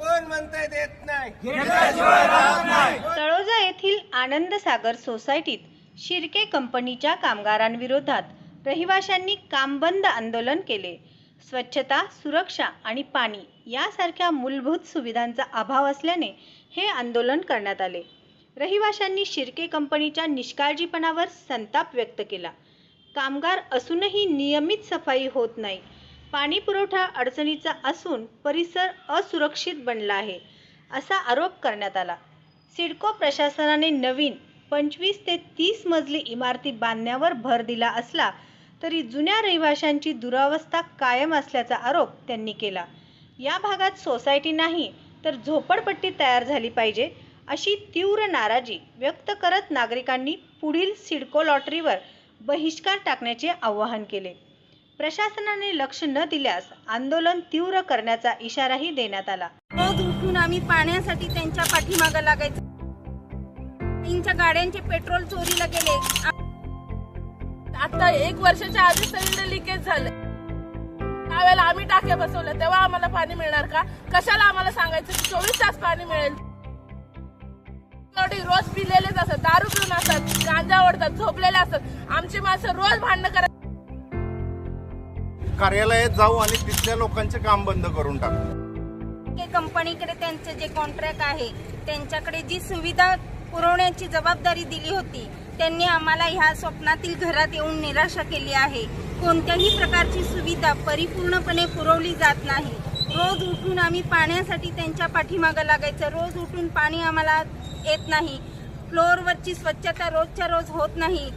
कोण देत नाही तळोजा येथील आनंद सागर सोसायटीत शिर्के कंपनीच्या कामगारांविरोधात रहिवाशांनी कामबंद आंदोलन केले. स्वच्छता सुरक्षा आणि पाणी यासारख्या मूलभूत सुविधांचा अभाव असल्याने हे आंदोलन करण्यात आले. रहिवाशांनी शिर्के कंपनीच्या निष्काळजीपणावर संताप व्यक्त केला. कामगार असूनही नियमित सफाई होत नाही. पाणी पुरवठा अडचणीचा असून परिसर असुरक्षित बनला आहे असा आरोप करण्यात आला. सिडको प्रशासनाने नवीन पंचवीस ते तीस मजली इमारती बांधण्यावर भर दिला असला तरी जुन्या रहिवाशांची दुरावस्था कायम असल्याचा आरोप त्यांनी केला. या भागात सोसायटी नाही तर झोपडपट्टी तयार झाली पाहिजे अशी तीव्र नाराजी व्यक्त करत नागरिकांनी पुढील सिडको लॉटरीवर बहिष्कार टाकण्याचे आवाहन केले. प्रशासनाने लक्ष न दिल्यास आंदोलन तीव्र करण्याचा इशाराही देण्यात आला. रोज उठून आम्ही पाण्यासाठी त्यांच्या पाठीमागे लागायचो. त्यांच्या गाड्यांचे पेट्रोल चोरीला गेले. आता एक वर्षाच्या आधी सिलेंडर लिकेज झालं. त्यावेळेला आम्ही टाक्या बसवल्या. तेव्हा आम्हाला पाणी मिळणार का? कशाला आम्हाला सांगायचं? की चोवीस तास पाणी मिळेल. रोज पिलेलेच असतात. दारू पिऊन असतात. गांजा ओढतात. झोपलेले असतात. आमची माणसं रोज भांडणं करतात कार्यालयात जाऊ आणि तिथल्या लोकांचे काम बंद करून टाकू. कंपनीकडे त्यांचं जे कॉन्ट्रॅक्ट आहे त्यांच्याकडे जी सुविधा पुरवण्याची जबाबदारी दिली होती त्यांनी आम्हाला ह्या स्वप्नातील घरात येऊन निराशा केली आहे. कोणत्याही प्रकारची सुविधा परिपूर्णपणे पुरवली जात नाही. रोज उठून आम्ही पाण्यासाठी त्यांच्या पाठीमागं लागायचं. रोज उठून पाणी आम्हाला येत नाही. फ्लोअरवरची स्वच्छता रोजच्या रोज होत नाही.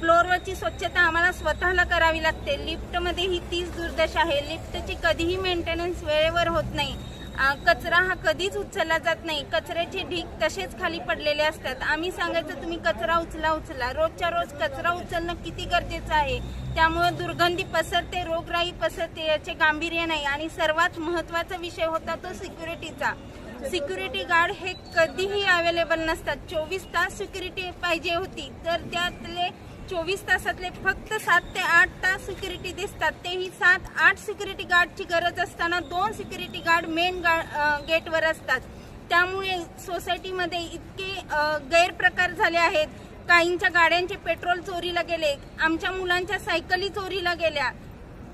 फ्लोअरवरची स्वच्छता आम्हाला स्वतःला करावी लागते. लिफ्टमध्ये ही तीच दुर्दशा आहे. लिफ्टची कधीही मेंटेनन्स वेळेवर होत नाही. कचरा हा कधीच उचलला जात नाही. कचऱ्याचे ढीग तसेच खाली पडलेले असतात. आम्ही सांगायचं तुम्ही कचरा उचला उचला. रोजच्या रोज कचरा उचलणं किती गरजेचं आहे? त्यामुळे दुर्गंधी पसरते रोगराई पसरते याचे गांभीर्य नाही. आणि सर्वात महत्त्वाचा विषय होता तो सिक्युरिटीचा. सिक्युरिटी गार्ड हे कधीही अवेलेबल नसतात. चोवीस तास सिक्युरिटी पाहिजे होती. तर त्यातले चोवीस तासातले फक्त सात ते आठ तास सिक्युरिटी दिसतात. तेही सात आठ सिक्युरिटी गार्डची गरज असताना दोन सिक्युरिटी गार्ड मेन गेटवर असतात. त्यामुळे सोसायटीमध्ये इतके गैरप्रकार झाले आहेत. काहींच्या गाड्यांचे पेट्रोल चोरीला गेले आमच्या मुलांच्या सायकली चोरीला गेल्या.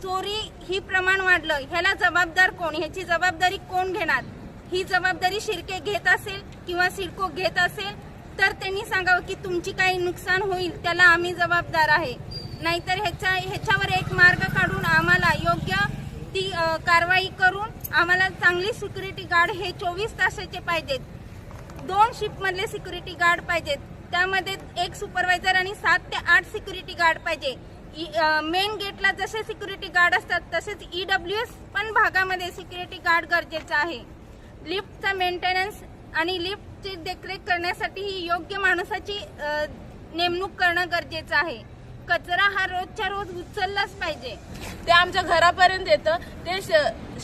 चोरी ही प्रमाण वाढलं. ह्याला जबाबदार कोण? ह्याची जबाबदारी कोण घेणार? ही जबाबदारी शिर्के घेत असेल किंवा सिडको घेत असेल? तर त्यांनी सांगावं की तुमची काही नुकसान होईल त्याला आम्ही जबाबदार आहे. नाहीतर ह्याच्या ह्याच्यावर एक मार्ग काढून आम्हाला योग्य ती कारवाई करून आम्हाला चांगली सिक्युरिटी गार्ड हे चोवीस तासाचे पाहिजेत. दोन शिफ्टमधले सिक्युरिटी गार्ड पाहिजेत. त्यामध्ये एक सुपरवायझर आणि सात ते आठ सिक्युरिटी गार्ड पाहिजे. मेन गेटला जसे सिक्युरिटी गार्ड असतात तसेच ईडब्ल्यू एस पण भागामध्ये सिक्युरिटी गार्ड गरजेचं आहे. लिफ्टचा मेंटेनन्स आणि लिफ्ट ची देखरेख करण्यासाठी ही योग्य माणसाची नेमणूक करणं गरजेचं आहे. कचरा हा रोजच्या रोज उचललाच पाहिजे. ते आमच्या घरापर्यंत येतं. ते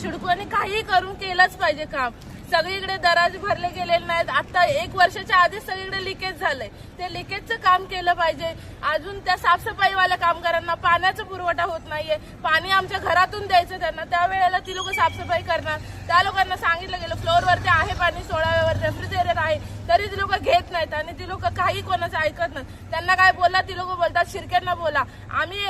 शिडकोने काही करून केलंच पाहिजे काम. सगळीकडे दराज भरले गेलेले नाहीत. आता एक वर्षाच्या आधीच सगळीकडे लिकेज झालंय. ते लिकेजचं काम केलं पाहिजे. अजून त्या साफसफाईवाल्या कामगारांना पाण्याचा पुरवठा होत नाहीये. पाणी आमच्या घरातून द्यायचं त्यांना. त्यावेळेला ती लोक साफसफाई करणार. त्या लोकांना सांगितलं गेलं फ्लोअरवरती आहे पाणी सोळाव्यावर रेफ्रिजरेटर आहे. तरी ती लोक घेत नाहीत आणि ती लोक काही कोणाचं ऐकत नाहीत. त्यांना काय बोलला? ती लोक बोलतात शिरक्यांना बोला. आम्ही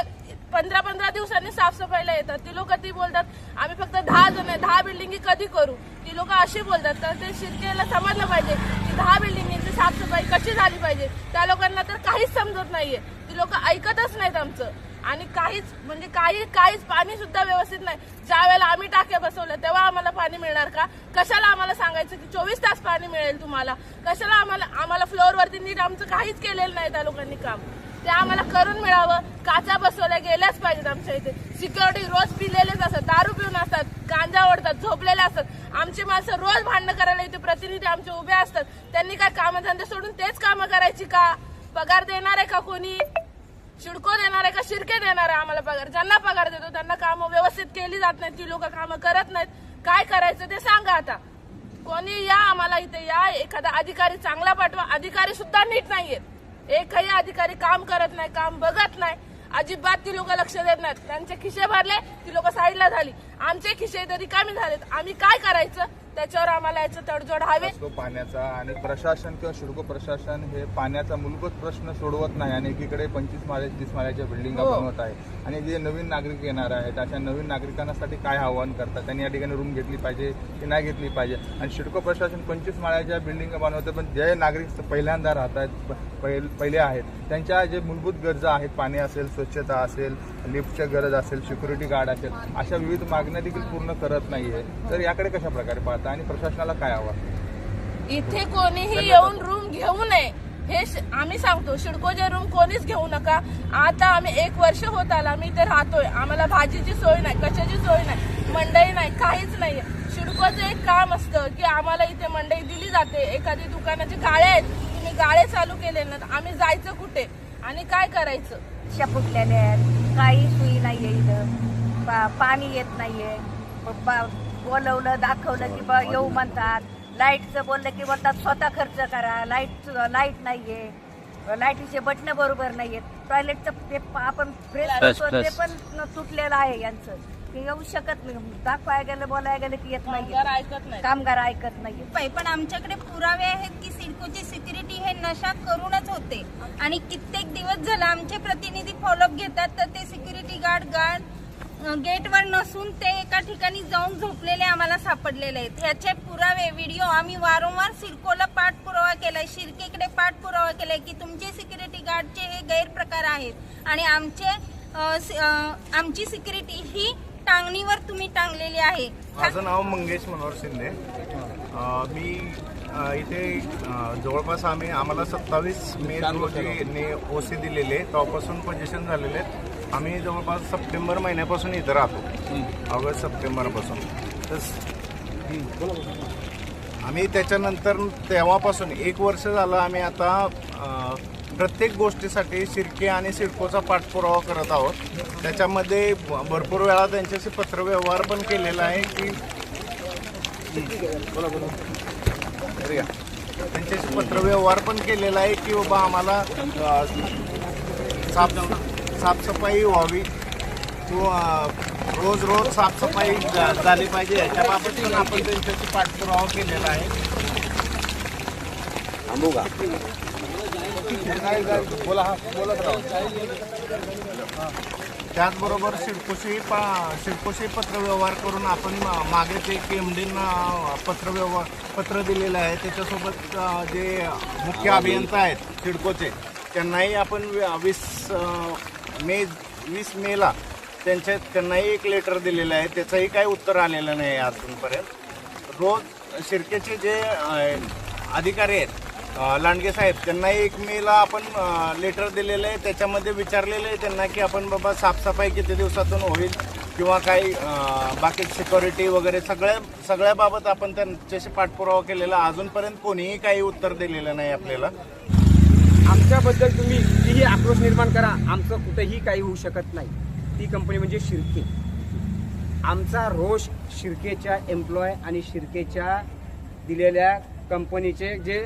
पंधरा पंधरा दिवसांनी साफसफाईला येतात. ती लोक ती बोलतात आम्ही फक्त दहा जण आहे दहा बिल्डिंगी कधी करू? ती लोक अशी बोलतात तर ते शिरकेला समजलं पाहिजे की दहा बिल्डिंगींची साफसफाई कशी झाली पाहिजे? त्या लोकांना तर काहीच समजत नाहीये. ती लोक ऐकतच नाहीत आमचं. आणि काहीच म्हणजे काही काहीच पाणी सुद्धा व्यवस्थित नाही. ज्या वेळेला आम्ही टाक्या बसवल्या तेव्हा आम्हाला पाणी मिळणार का? कशाला आम्हाला सांगायचं की चोवीस तास पाणी मिळेल तुम्हाला? कशाला आम्हाला आम्हाला फ्लोअरवरती नीट आमचं काहीच केलेलं नाही त्या लोकांनी काम? ते आम्हाला करून मिळावं. काचा बसवल्या गेल्याच पाहिजेत आमच्या इथे. सिक्युरिटी रोज पिलेलेच असतात. दारू पिऊन असतात. गांजा ओढतात. झोपलेले असतात. आमची माणसं रोज भांडणं करायला इथे प्रतिनिधी आमचे उभे असतात. त्यांनी काय कामधंदे सोडून तेच कामं करायची का? पगार देणार आहे का कोणी? शिडको देणार आहे का? शिरके देणार आहे आम्हाला पगार. ज्यांना पगार देतो त्यांना कामं व्यवस्थित केली जात नाहीत. ती लोक कामं करत नाहीत. काय करायचं ते सांगा आता. कोणी या आम्हाला इथे या. एखादा अधिकारी चांगला पाठवा. अधिकारी सुद्धा नीट नाहीयेत. एकही अधिकारी काम करत नाही काम बघत नाही. अजिबात ती लोक लक्ष देत नाहीत. त्यांचे खिशे भरले ती लोक साईडला झाली. आमचे खिशे तरी कमी झालेत आम्ही काय करायचं? त्याच्यावर आम्हाला याचं तडजोड हवे. असतो पाण्याचा आणि प्रशासन किंवा शिडको प्रशासन हे पाण्याचा मूलभूत प्रश्न सोडवत नाही आणि एकीकडे पंचवीस माळे तीस माळ्याच्या बिल्डिंगा हो. बनवत आहे. आणि जे नवीन नागरिक येणार आहेत अशा नवीन नागरिकांसाठी काय आव्हान करतात? त्यांनी या ठिकाणी रूम घेतली पाहिजे की नाही घेतली पाहिजे? आणि शिडको प्रशासन पंचवीस माळ्याच्या बिल्डिंग बनवते पण जे नागरिक पहिल्यांदा राहत आहेत पहि- पहिले आहेत त्यांच्या जे मूलभूत गरजा आहेत पाणी असेल स्वच्छता असेल लिफ्टच्या गरज असेल सिक्युरिटी गार्ड असेल अशा विविध मागण्या देखील पूर्ण करत नाहीये. तर याकडे कशा प्रकारे पाहता आणि प्रशासनाला काय आव्हान? इथे कोणीही येऊन रूम घेऊ नये. हे आम्ही सांगतो शिडकोचे रूम कोणीच घेऊ नका. आता आम्ही एक वर्ष होत आला आम्ही इथे राहतोय. आम्हाला भाजीची सोय नाही कशाची सोय नाही मंडई नाही काहीच नाही शिडकोचं एक काम असतं की आम्हाला इथे मंडई दिली जाते. एखादी दुकानाचे गाळे आहेत तुम्ही गाळे चालू केले ना आम्ही जायचं कुठे? आणि काय करायचं? रिक्षा फुटलेल्या आहेत काही सोयी नाहीये इथं. पा- पाणी येत नाहीये. ब- बा- बोलवलं दाखवलं की बा येऊ म्हणतात. लाईटचं बोललं की बोलतात स्वतः खर्च करा. लाइट लाइट नाहीये. लाईटीचे बटणं बरोबर नाहीयेत. टॉयलेटचं ते आपण फ्रेश ते पण तुटलेलं आहे यांचं. ते येऊ शकत नाही. दाखवायला गेलं बोलायला गेलं की येत नाही ऐकत नाही कामगार ऐकत नाहीये पाय पण आमच्याकडे पुरावे आहेत की सिडकोची सिक्युरिटी हे नशा करूनच होते. आणि कित्येक दिवस झाला आमचे प्रतिनिधी फॉलोअप घेतात तर ते सिक्युरिटी गार्ड गार्ड गेटवर नसून ते एका ठिकाणी जाऊन झोपलेले आम्हाला सापडलेले आहेत. ह्याचे पुरावे व्हिडिओ आम्ही वारंवार सिडकोला पाठपुरावा केलाय शिर्केकडे पाठपुरावा केलाय की तुमचे सिक्युरिटी गार्डचे हे गैरप्रकार आहेत. आणि आमचे आमची सिक्युरिटी ही टांगणीवर तुम्ही टांगलेली आहे. माझं नाव मंगेश मनोहर शिंदे. मी इथे जवळपास आम्ही आम्हाला सत्तावीस मे रोजी ओसी दिलेले तेव्हापासून पोझिशन झालेले आहेत. आम्ही जवळपास सप्टेंबर महिन्यापासून इथं राहतो. ऑगस्ट सप्टेंबरपासून. तर आम्ही त्याच्यानंतर तेव्हापासून एक वर्ष झालं आम्ही आता प्रत्येक गोष्टीसाठी शिर्के आणि सिडकोचा पाठपुरावा करत आहोत. त्याच्यामध्ये भरपूर वेळा त्यांच्याशी पत्रव्यवहार पण केलेला आहे की या. त्यांच्याशी पत्रव्यवहार पण केलेला आहे की बाबा आम्हाला साफ साफसफाई व्हावी. किंवा रोज रोज साफसफाई झाली पाहिजे. याच्याबाबत पण आपण त्यांच्याशी पाठपुरावा केलेला आहे. बोला हा बोलत राहा. त्याचबरोबर शिडकोशी पा शिडकोशी पत्रव्यवहार करून आपण मा- मागेच एक एम डींना पत्रव्यवहार पत्र दिलेलं आहे त्याच्यासोबत अ, जे मुख्य अभियंता आहेत शिडकोचे त्यांनाही आपण वी- वीस अ, मे वीस मेला त्यांच्या त्यांनाही एक लेटर दिलेलं आहे. त्याचंही काही उत्तर आलेलं नाही अजूनपर्यंत. रोज शिर्केचे जे अ, अधिकारी आहेत लांडगे साहेब त्यांना एक मेला आपण लेटर दिलेलं आहे. त्याच्यामध्ये विचारलेलं आहे त्यांना की आपण बाबा साफसफाई किती दिवसातून होईल किंवा काही बाकी सिक्युरिटी वगैरे सगळ्या सगळ्याबाबत आपण त्यांच्याशी पाठपुरावा केलेला. अजूनपर्यंत कोणीही काही उत्तर दिलेलं नाही आपल्याला. आमच्याबद्दल तुम्ही कितीही आक्रोश निर्माण करा आमचं कुठेही काही होऊ शकत नाही. ती कंपनी म्हणजे शिर्के. आमचा रोष शिर्केच्या एम्प्लॉय आणि शिर्केच्या दिलेल्या कंपनीचे जे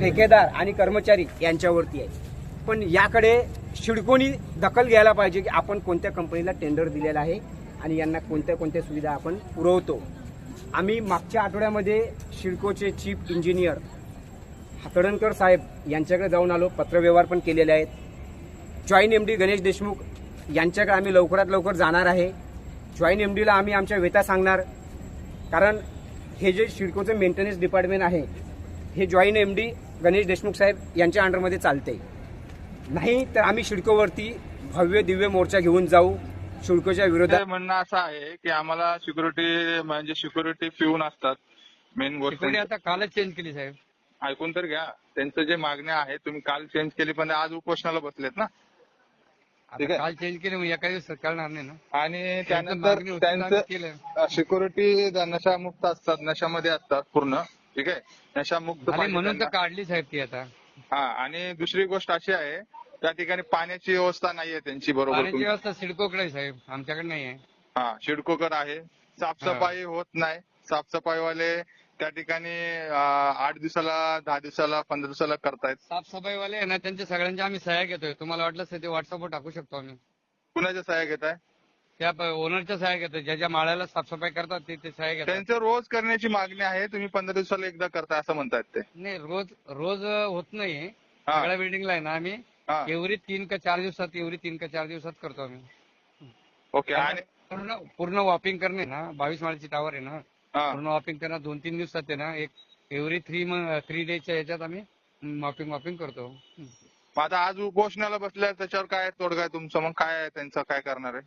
ठेकेदार आणि कर्मचारी यांच्यावरती आहे. पण याकडे शिडकोनी दखल घ्यायला पाहिजे की आपण कोणत्या कंपनीला टेंडर दिलेला आहे आणि यांना कोणत्या कोणत्या सुविधा आपण पुरवतो. आम्ही मागच्या आठवड्यामध्ये शिडकोचे चीफ इंजिनियर हातडणकर साहेब यांच्याकडे जाऊन आलो पत्रव्यवहार पण केलेले आहेत. Joint M D Ganesh Deshmukh यांच्याकडे आम्ही लवकरात लवकर जाणार आहे. जॉईन एम डीला आम्ही आमच्या वेता सांगणार. कारण हे जे शिडकोचं मेंटेनन्स डिपार्टमेंट आहे हे joint M D Ganesh Deshmukh साहेब यांच्या अंडरमध्ये चालते. नाही तर आम्ही शिडकोवरती भव्य दिव्य मोर्चा घेऊन जाऊ. शिडकोच्या विरोधात म्हणणं असं आहे की आम्हाला सिक्युरिटी म्हणजे सिक्युरिटी पिऊन असतात मेन गोष्ट सिक्युरिटी आता कालच चेंज केली साहेब. ऐकून तर घ्या. त्यांचं जे मागण्या आहे तुम्ही काल चेंज केली पण आज उपोषणाला बसलेत ना. ठीक आता आहे. काल चेंज केली मग एका दिवसात कळणार नाही ना? आणि त्यानंतर त्यांचं केलं. सिक्युरिटी नशामुक्त असतात नशामध्ये असतात पूर्ण. ठीक आहे? नशामुक्त म्हणून तर. काढली साहेब ती आता. हा आणि दुसरी गोष्ट अशी आहे त्या ठिकाणी पाण्याची व्यवस्था नाहीये त्यांची बरोबर पाण्याची तुम्ही- व्यवस्था सिडकोकडे आहे साहेब आमच्याकडे नाही आहे. हा शिडकोकर आहे. साफसफाई होत नाही. साफसफाईवाले त्या ठिकाणी अं, आठ दिवसाला दहा दिवसाला पंधरा दिवसाला करतायत. साफसफाईवाले आहे ना त्यांच्या सगळ्यांच्या आम्ही सह्या घेतोय. तुम्हाला वाटलं तर ते व्हॉट्सअपवर टाकू शकतो आम्ही. कुणाच्या सहाय्या घेत आहे त्या ओनरच्या सह्या घेतोय ज्या ज्या माळ्याला साफसफाई करतात ते ते सह्या घेतात. त्यांचं रोज करण्याची मागणी आहे तुम्ही पंधरा दिवसाला एकदा करताय असं म्हणतायत ते. नाही रोज रोज होत नाही. हा. सगळ्या बिल्डिंगला आहे ना आम्ही. हा. एवढी तीन का चार दिवसात एवढी तीन का चार दिवसात करतो आम्ही. ओके आणि पूर्ण पूर्ण वॉपिंग करणे ना. बावीस माळची टावर आहे ना. हा. पूर्ण वॉपिंग करणं दोन तीन दिवसात आहे ना. एक एव्हरी थ्री थ्री डेजच्या याच्यात आम्ही वॉपिंग वॉपिंग करतो. मग आता आज उपोषणाला बसल्यावर त्याच्यावर काय तोडगा आहे तुमचं? मग काय आहे त्यांचं? काय करणार आहे?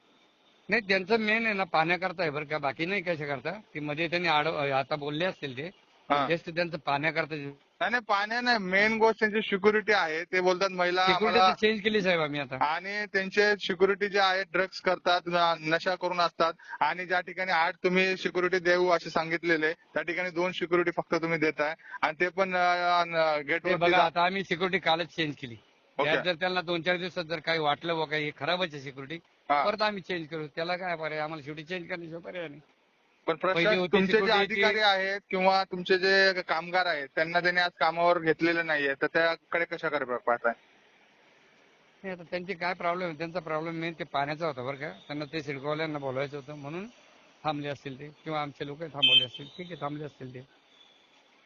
नाही त्यांचं मेन आहे ना पाण्याकरता आहे बरं का. बाकी नाही कशा करता. ते मध्ये त्यांनी आड आता बोलले असतील ते. हा. जस्ट त्यांचं पाण्याकरता नाही नाही पाण्या नाही मेन गोष्ट त्यांची सिक्युरिटी आहे. ते बोलतात महिला आम्हाला सिक्युरिटी चेंज केली साहेब आम्ही आता. आणि त्यांचे सिक्युरिटी जे आहे ड्रग्ज करतात न- नशा करून असतात. आणि ज्या ठिकाणी आठ तुम्ही सिक्युरिटी देऊ असे सांगितलेले त्या ठिकाणी दोन सिक्युरिटी फक्त तुम्ही देताय. आणि ते पण ते गेटवर बघा आता आम्ही सिक्युरिटी कालच चेंज केली. त्यात जर त्यांना दोन चार दिवसात जर काही वाटलं बघा हे खराबच आहे सिक्युरिटी. परत आम्ही चेंज करू त्याला काय पर्याय? आम्हाला शेवटी चेंज करण्याशिवाय पर्याय नाही. पण प्रश्न तुमचे जे अधिकारी आहेत किंवा तुमचे जे कामगार आहेत त्यांना त्यांनी आज कामावर घेतलेलं नाहीये तर त्याकडे कशा कर पाहताय? नाही आता त्यांची काय प्रॉब्लेम त्यांचा प्रॉब्लेम मेन ते पाण्याचा होता बरं का. त्यांना ते सिडकवाल्यांना बोलवायचं होतं म्हणून थांबले असतील ते. किंवा आमचे लोक थांबवले असतील. ठीक आहे थांबले असतील ते.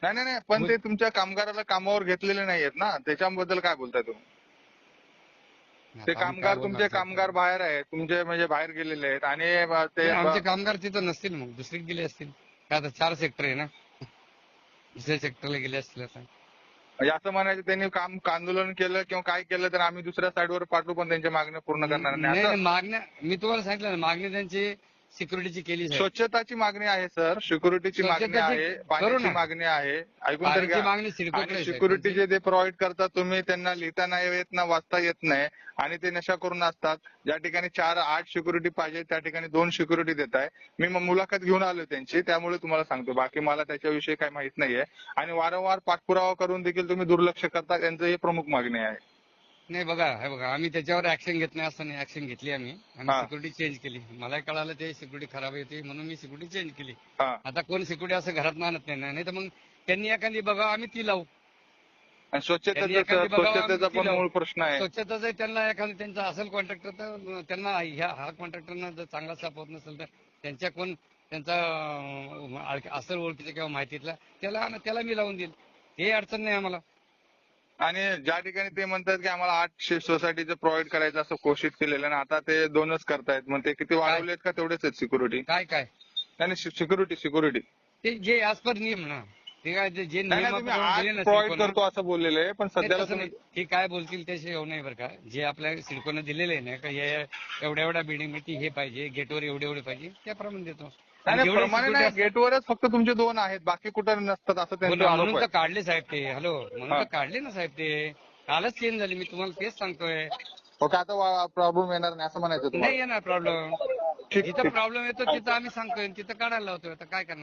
नाही नाही नाही. पण ते तुमच्या कामगाराला कामावर घेतलेले नाहीयेत ना? त्याच्याबद्दल काय बोलताय तुम्ही? ते कामगार तुमचे कामगार बाहेर आहेत. तुमचे म्हणजे बाहेर गेलेले आहेत. आणि ते आमचे कामगार तिथं नसतील मग. दुसरीत गेले असतील. काय आता चार सेक्टर आहे ना? दुसऱ्या सेक्टरला गेले असतील आता. म्हणजे असं म्हणायचं त्यांनी काम आंदोलन केलं किंवा काय केलं तर आम्ही दुसऱ्या साईडवर पाठवू पण त्यांच्या मागण्या पूर्ण करणार नाही. नाही असं नाही, मागण्या मी तुम्हाला सांगितलं ना मागणी त्यांची सिक्युरिटीची केली साहेब. स्वच्छताची मागणी आहे सर. सिक्युरिटीची मागणी स्वच्छताची आहे करू पाण्याची ना. मागणी आहे. ऐकून तर पाण्याची घ्या. मागणी सिडकोकडे आणि आहे, साहेब. सिक्युरिटी जे ते प्रोव्हाइड करतात तुम्ही त्यांना लिहिता नाही येत ना वाचता येत नाही आणि ते नशा करून असतात. ज्या ठिकाणी चार आठ सिक्युरिटी पाहिजे त्या ठिकाणी दोन सिक्युरिटी देत आहे. मी मग मुलाखत घेऊन आलो त्यांची त्यामुळे तुम्हाला सांगतो. बाकी मला त्याच्याविषयी काही माहीत नाहीये. आणि वारंवार पाठपुरावा करून देखील तुम्ही दुर्लक्ष करता त्यांचं ही प्रमुख मागणी आहे. नाही बघा हे बघा आम्ही त्याच्यावर ऍक्शन घेत नाही असं नाही. ऍक्शन घेतली आम्ही. आम्ही हा. सिक्युरिटी चेंज केली. मला कळालं ते सिक्युरिटी खराब येते म्हणून मी सिक्युरिटी चेंज केली. हा. आता कोण सिक्युरिटी असं घरात आणत नाही. नाही तर मग त्यांनी एखादी बघा आम्ही ती लावू. आणि स्वच्छतेचा त्यांनी एखादी सर, बघावं स्वच्छतेचा आम्ही पण केलं. मूळ प्रश्न आहे. स्वच्छता जर त्यांना एखादं त्यांचा असेल कॉन्ट्रॅक्टर तर त्यांना ह्या हा कॉन्ट्रॅक्टरना जर चांगला स्टाफ होत नसेल तर त्यांच्या कोण त्यांचा अं, आळ- असेल ओळखीचा किंवा माहितीतला त्याला त्याला मी लावून देईल. हे अडचण नाही आम्हाला. आणि ज्या ठिकाणी ते म्हणतात की आम्हाला आठ सोसायटीचं प्रोव्हाइड करायचं असं घोषित केलेलं आणि आता ते दोनच करतायत. मग ते किती वाढवलेत का तेवढेच आहेत सिक्युरिटी काय काय? आणि सिक्युरिटी सिक्युरिटी ते जे ऍज पर नियम ना ते काय जे- जे नाही नाही, तुम्ही नियमाप्रमाणे दिले आठ ना प्रोव्हाइड सिडकोनं- करतो असं बोललेलं आहे पण नाही, सध्याला तसं तुम्ही नाही. ते काय बोलतील त्याशी येऊ नाही बरं का. जे आपल्या सिडकोनं दिलेले आहे ना का हे एवढ्या एवढ्या बिल्डिंगमध्ये हे पाहिजे गेटवर एवढे एवढे पाहिजे त्याप्रमाणे देतो. नाही, नाही गेटवरच फक्त तुमचे दोन आहेत बाकी कुठं नसतात असं त्यांचा ना, आरोप म्हणून तर काढले साहेब ते. हॅलो म्हणून हा. तर काढले ना साहेब ते. कालच चेंज झाली मी तुम्हाला तेच सांगतोय. ओके आता प्रॉब्लेम येणार नाही असं म्हणायचं नाही येणार प्रॉब्लेम ठीक जिथं ठीक. प्रॉब्लेम येतो तिथं आम्ही सांगतोय तिथं काढायला लावतोय. आता काय करणार?